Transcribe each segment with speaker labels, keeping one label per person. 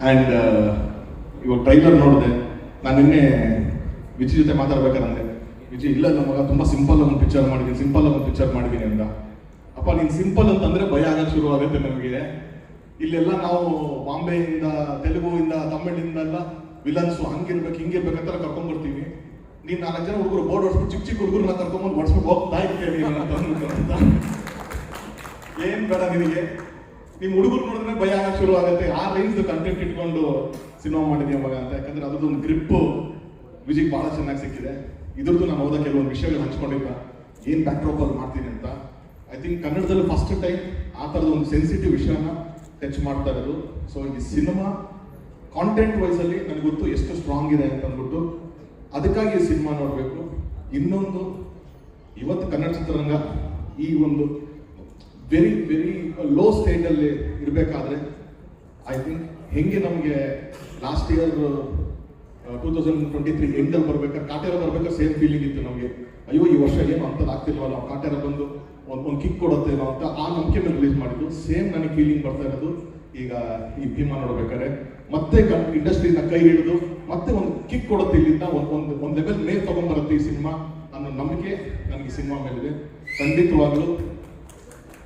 Speaker 1: And ಇವಾಗ trailer ನೋಡಿದೆ. ನಾನು ನಿನ್ನೆ ವಿಜಿ ಜೊತೆ ಮಾತಾಡ್ಬೇಕಾರಂದೆ ವಿಜಿ, ಇಲ್ಲ ನಮ್ಮ ಮಗ, ತುಂಬ ಸಿಂಪಲ್ ಒಂದು ಪಿಕ್ಚರ್ ಮಾಡಿದ್ದೀನಿ ಸಿಂಪಲ್ ಒಂದು ಪಿಕ್ಚರ್ ಮಾಡಿದ್ದೀನಿ ಅಂತ ಅಪ್ಪ, ನೀನು ಸಿಂಪಲ್ ಅಂತಂದರೆ ಭಯ ಆಗಕ್ಕೆ ಶುರು ಆಗುತ್ತೆ ನಮಗೆ ಇಲ್ಲೆಲ್ಲ ನಾವು ಬಾಂಬೆಯಿಂದ, ತೆಲುಗುವಿಂದ, ತಮಿಳಿಂದ ಎಲ್ಲ ವಿಲನ್ಸು ಹಂಗಿರ್ಬೇಕು ಹಿಂಗಿರ್ಬೇಕಂತ ಕರ್ಕೊಂಡ್ಬರ್ತೀವಿ ನೀನು ನಾಲ್ಕು ಜನ ಹುಡುಗರು ಬೋರ್ಡ್ ಹೊಡ್ಸ್ಬಿಟ್ಟು ಚಿಕ್ಕ ಚಿಕ್ಕ ಹುಡುಗರನ್ನ ಕರ್ಕೊಂಬಂದು ಹೊಡ್ಸ್ಬಿಟ್ಟು ಹೋಗ್ತಾ ಇರ್ತೀವಿ ಅಂತ. ಏನ್ ಬೇಡ ನಿನಗೆ? ನಿಮ್ ಹುಡುಗರು ನೋಡಿದ್ರೆ ಭಯ ಶುರು ಆಗುತ್ತೆ. ಆ ರೇಂಜ್ ಕಂಟೆಂಟ್ ಇಟ್ಕೊಂಡು ಸಿನಿಮಾ ಮಾಡಿದ್ವಿ ಅವಾಗ ಅಂತ. ಯಾಕಂದ್ರೆ ಅದ್ರದ್ದೊಂದು ಗ್ರಿಪ್ ಮ್ಯೂಸಿಕ್ ಬಹಳ ಚೆನ್ನಾಗಿ ಸಿಕ್ಕಿದೆ. ಇದ್ರದ್ದು ನಾನು ಹೋದ ಕೆಲವೊಂದು ವಿಷಯಗಳು ಹಂಚ್ಕೊಂಡಿಲ್ಲ ಏನು ಬ್ಯಾಕ್ಡ್ರಾಪ್ ಅಲ್ಲಿ ಮಾಡ್ತೀನಿ ಅಂತ. ಐ ಥಿಂಕ್ ಕನ್ನಡದಲ್ಲಿ ಫಸ್ಟ್ ಟೈಮ್ ಆ ಥರದ ಒಂದು ಸೆನ್ಸಿಟಿವ್ ವಿಷಯನ ಟಚ್ ಮಾಡ್ತಾ ಇರೋದು. ಸೊ ಈ ಸಿನಿಮಾ ಕಾಂಟೆಂಟ್ ವೈಸ್ ಅಲ್ಲಿ ನನಗೆ ಗೊತ್ತು ಎಷ್ಟು ಸ್ಟ್ರಾಂಗ್ ಇದೆ ಅಂತ ಅಂದ್ಬಿಟ್ಟು ಅದಕ್ಕಾಗಿ ಈ ಸಿನಿಮಾ ನೋಡಬೇಕು. ಇನ್ನೊಂದು, ಇವತ್ತು ಕನ್ನಡ ಚಿತ್ರರಂಗ ಈ ಒಂದು ವೆರಿ ವೆರಿ ಲೋ ಸ್ಟೇಟಲ್ಲಿ ಇರಬೇಕಾದ್ರೆ ಐ ಥಿಂಕ್ ಹೆಂಗೆ ನಮಗೆ last year two thousand twenty three ಎಂಡಲ್ಲಿ ಬರ್ಬೇಕಾದ್ರೆ ಕಾಟೇರ ಬರ್ಬೇಕಾದ್ರೆ ಸೇಮ್ ಫೀಲಿಂಗ್ ಇತ್ತು ನಮಗೆ. ಅಯ್ಯೋ, ಈ ವರ್ಷ ಏನು ಅಂಥದ್ದು ಆಗ್ತಿಲ್ವಲ್ಲ ಕಾಟೇರ ಬಂದು ಒಂದು ಒಂದು ಕಿಕ್ ಕೊಡುತ್ತೇನೋ ಅಂತ ಆ ನಂಬಿಕೆ ಮೇಲೆ ರಿಲೀಸ್ ಮಾಡಿದ್ದು. ಸೇಮ್ ನನಗೆ ಫೀಲಿಂಗ್ ಬರ್ತಾ ಇರೋದು. ಈಗ ಈ ಭೀಮಾ ನೋಡ್ಬೇಕಾದ್ರೆ, ಮತ್ತೆ ಇಂಡಸ್ಟ್ರಿನ ಕೈ ಹಿಡಿದು ಮತ್ತೆ ಒಂದು ಕಿಕ್ ಕೊಡುತ್ತೆ ಇಲ್ಲಿಂದ, ಒಂದು ಒಂದು ಒಂದು ಲೆವೆಲ್ ಮೇಲೆ ತೊಗೊಂಡ್ಬರುತ್ತೆ ಈ ಸಿನಿಮಾ ಅನ್ನೋ ನಂಬಿಕೆ ನನಗೆ ಸಿನಿಮಾ ಮೇಲಿದೆ. ಖಂಡಿತವಾಗ್ಲೂ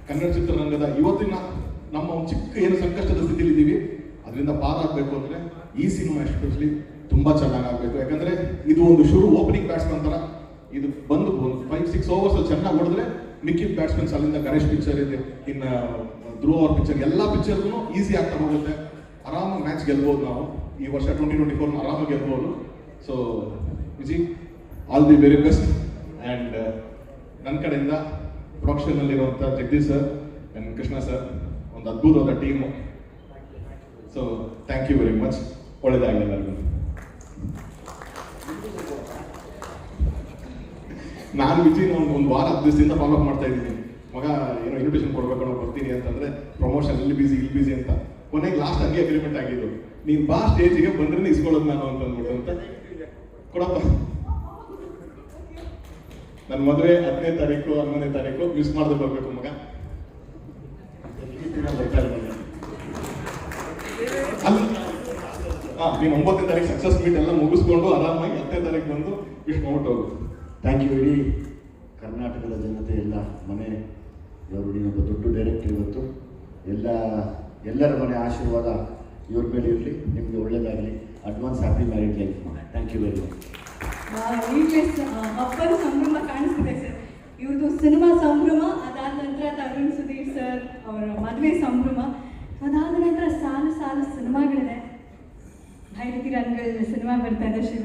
Speaker 1: ಕನ್ನಡ ಚಿತ್ರರಂಗದ ಇವತ್ತಿನ ನಮ್ಮ ಒಂದು ಚಿಕ್ಕ ಏನು ಸಂಕಷ್ಟದ ಸ್ಥಿತಿಯಲ್ಲಿದ್ದೀವಿ, ಅದರಿಂದ ಪಾರಾಗಬೇಕು ಅಂದರೆ ಈ ಸಿನಿಮಾ ಎಸ್ಪೆಷಲಿ ತುಂಬ ಚೆನ್ನಾಗಿ ಆಗಬೇಕು ಯಾಕಂದ್ರೆ ಇದು ಒಂದು ಶುರು ಓಪನಿಂಗ್ ಬ್ಯಾಟ್ಸ್ಮನ್ ಥರ ಇದು ಬಂದು ಒಂದು ಫೈವ್ ಸಿಕ್ಸ್ ಓವರ್ಸ್ ಅಲ್ಲಿ ಚೆನ್ನಾಗಿ ಹೊಡೆದ್ರೆ ಮಿಕ್ಕಿದ ಬ್ಯಾಟ್ಸ್ಮನ್ಸ್ ಅಲ್ಲಿಂದ ಗಣೇಶ್ ಪಿಕ್ಚರ್ ಇದೆ, ಇನ್ನು ಧ್ರುವ ಅವ್ರ ಪಿಕ್ಚರ್ ಎಲ್ಲ ಪಿಕ್ಚರ್ಗೂ ಈಸಿ ಆಗ್ತಾ ಹೋಗುತ್ತೆ. ಆರಾಮಾಗಿ ಮ್ಯಾಚ್ ಗೆಲ್ಬೋದು ನಾವು. ಈ ವರ್ಷ ಟ್ವೆಂಟಿ ಟ್ವೆಂಟಿ ಫೋರ್ನ ಆರಾಮಾಗಿ ಗೆಲ್ಬೋದು. So Viji all the very best and ನನ್ನ ಕಡೆಯಿಂದ ಪ್ರೊಡಕ್ಷನ್ ಅಲ್ಲಿರುವಂಥ Jagadish sir and Krishna sir, ಒಂದು ಅದ್ಭುತವಾದ team so thank you very much ಒಳ್ಳೆಯದಾಗಲಿ ಎಲ್ಲರಿಗೂ. ನಾನು ವಿಜಯ್ ಒಂದು ಒಂದು ವಾರ ಹತ್ತು ದಿವಸದಿಂದ ಫಾಲೋ ಅಪ್ ಮಾಡ್ತಾ ಇದ್ದೀನಿ. ಮಗ, ಏನೋ ಇನ್ವಿಟೇಷನ್ ಕೊಡ್ಬೇಕು ಬರ್ತೀನಿ ಅಂತಂದ್ರೆ ಪ್ರಮೋಷನ್ ಇಲ್ಲಿ ಬಿಸಿ ಇಲ್ಲಿ ಬಿಸಿ ಅಂತ. ಕೊನೆಗೆ ಲಾಸ್ಟ್ ಹಂಗೆ ಅಗ್ರಿಮೆಂಟ್ ಆಗಿದ್ದು. ನೀನು ಬಾ ಸ್ಟೇಜಿಗೆ ಬಂದ್ರೆ ಇಸ್ಕೊಳ್ಳೋದು ನಾನು ಅಂತ ಅಂದ್ಬಿಟ್ಟು ಅಂತ. ಕೊಡಪ್ಪ. ನನ್ನ ಮದುವೆ ಹತ್ತನೇ ತಾರೀಕು, ಹನ್ನೊಂದನೇ ತಾರೀಕು ಮಿಸ್ ಮಾಡದೆ ಬರ್ಬೇಕು ಮಗ. ಅಲ್ಲಿ ನೀನು ಒಂಬತ್ತನೇ ತಾರೀಕು ಸಕ್ಸಸ್ ಮೀಟ್ ಎಲ್ಲ ಮುಗಿಸ್ಕೊಂಡು ಆರಾಮಾಗಿ ಹತ್ತನೇ ತಾರೀಕು ಬಂದು ವಿಶ್ ಮಾಡ್ಬಿಟ್ಟು ಹೋಗು.
Speaker 2: ಥ್ಯಾಂಕ್ ಯು ಇಡೀ ಕರ್ನಾಟಕದ ಜನತೆ ಎಲ್ಲ, ಮನೆ ನೀನೊಬ್ಬ ದೊಡ್ಡ ಡೈರೆಕ್ಟರ್ ಇವತ್ತು. ಎಲ್ಲ ಎಲ್ಲರ ಮನೆ ಆಶೀರ್ವಾದ ಇವ್ರ ಮೇಲೆ ಇರಲಿ, ನಿಮಗೆ ಒಳ್ಳೇದಾಗಲಿ. Advance happy married life thank you very much
Speaker 3: ಅಪ್ಪನ ಸಂಭ್ರಮ ಕಾಣಿಸ್ತಿದೆ ಸರ್. ಇವ್ರದ್ದು ಸಿನಿಮಾ ಸಂಭ್ರಮ, ಅದಾದ ನಂತರ ತರುಣ್ ಸುದೀಪ್ ಸರ್ ಅವರ ಮದುವೆ ಸಂಭ್ರಮ. ಅದಾದ ನಂತರ ಸಾಲು ಸಾಲು ಸಿನಿಮಾಗಳಿದೆ ಭೈರತಿ ರಂಗಲ್ ಸಿನಿಮಾ ಬರ್ತಾ ಇದೆ, ಶಿವ